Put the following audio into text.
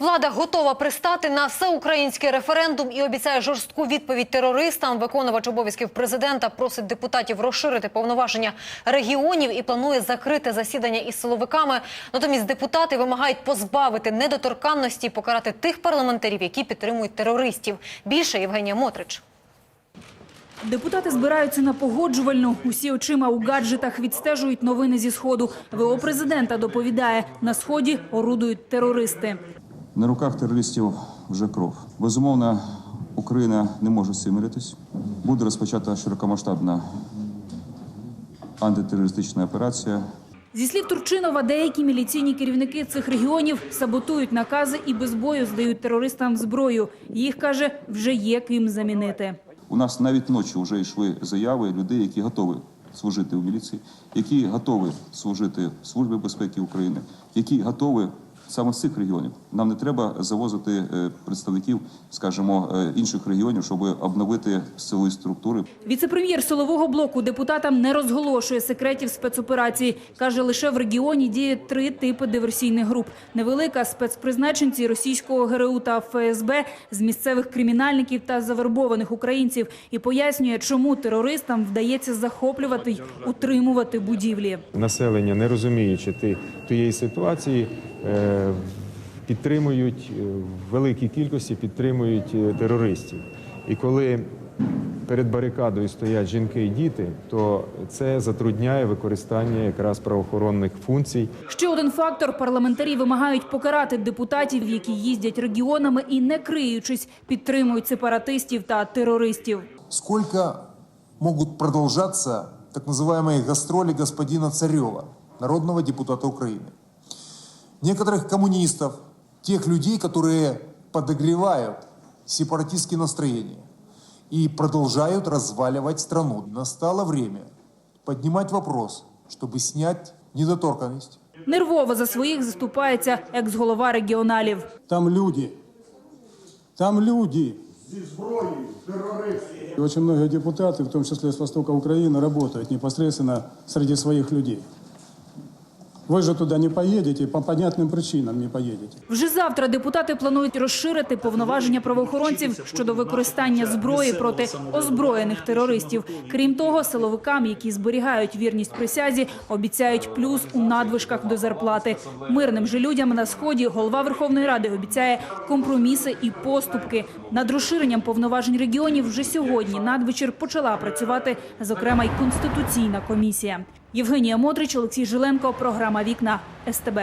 Влада готова пристати на всеукраїнський референдум і обіцяє жорстку відповідь терористам. Виконувач обов'язків президента просить депутатів розширити повноваження регіонів і планує закрити засідання із силовиками. Натомість депутати вимагають позбавити недоторканності і покарати тих парламентарів, які підтримують терористів. Більше Євгенія Мотрич. Депутати збираються на погоджувальну. Усі очима у гаджетах відстежують новини зі сходу. ВО президента доповідає: на сході орудують терористи. На руках терористів вже кров. Безумовно, Україна не може з цим миритись. Буде розпочата широкомасштабна антитерористична операція. Зі слів Турчинова, деякі міліційні керівники цих регіонів саботують накази і без бою здають терористам зброю. Їх каже, вже є ким замінити. У нас навіть ночі вже йшли заяви людей, які готові служити у міліції, які готові служити в Службі безпеки України, які готові саме з цих регіонів. Нам не треба завозити е, представників, скажімо, е, інших регіонів, щоб обновити силові структури. Віце-прем'єр силового блоку депутатам не розголошує секретів спецоперації. Каже, лише в регіоні діють три типи диверсійних груп. Невелика спецпризначенці російського ГРУ та ФСБ з місцевих кримінальників та завербованих українців. І пояснює, чому терористам вдається захоплювати й утримувати будівлі. населення, не розуміючи ти- тієї ситуації, підтримують е, в великій кількості підтримують е, терористів. І коли перед барикадою стоять жінки і діти, то це затрудняє використання якраз правоохоронних функцій. Ще один фактор: парламентарі вимагають покарати депутатів, які їздять регіонами і, не криючись, підтримують сепаратистів та терористів. Сколько могут продолжаться так называемые гастроли господина Царева, народного депутата Украины? Некоторых коммунистов, тех людей, которые подогревают сепаратистские настроения и продолжают разваливать страну. Настало время поднимать вопрос, чтобы снять недоторканность, Нервово за своїх заступається екс-голова регіоналів. Там люди. Там люди. И очень многие депутаты, в том числе с востока Украины, работают непосредственно среди своих людей. Вы же туда не поедете, по понятным причинам не поедете. Вже завтра депутати планують розширити повноваження правоохоронців щодо використання зброї проти озброєних терористів. Крім того, силовикам, які зберігають вірність присязі, обіцяють плюс у надвишках до зарплати. Мирним же людям на сході голова Верховної Ради обіцяє компроміси і поступки. Над розширенням повноважень регіонів вже сьогодні надвечір почала працювати, зокрема й конституційна комісія. Євгенія Модрич, Олексій Жиленко, програма Вікна СТБ.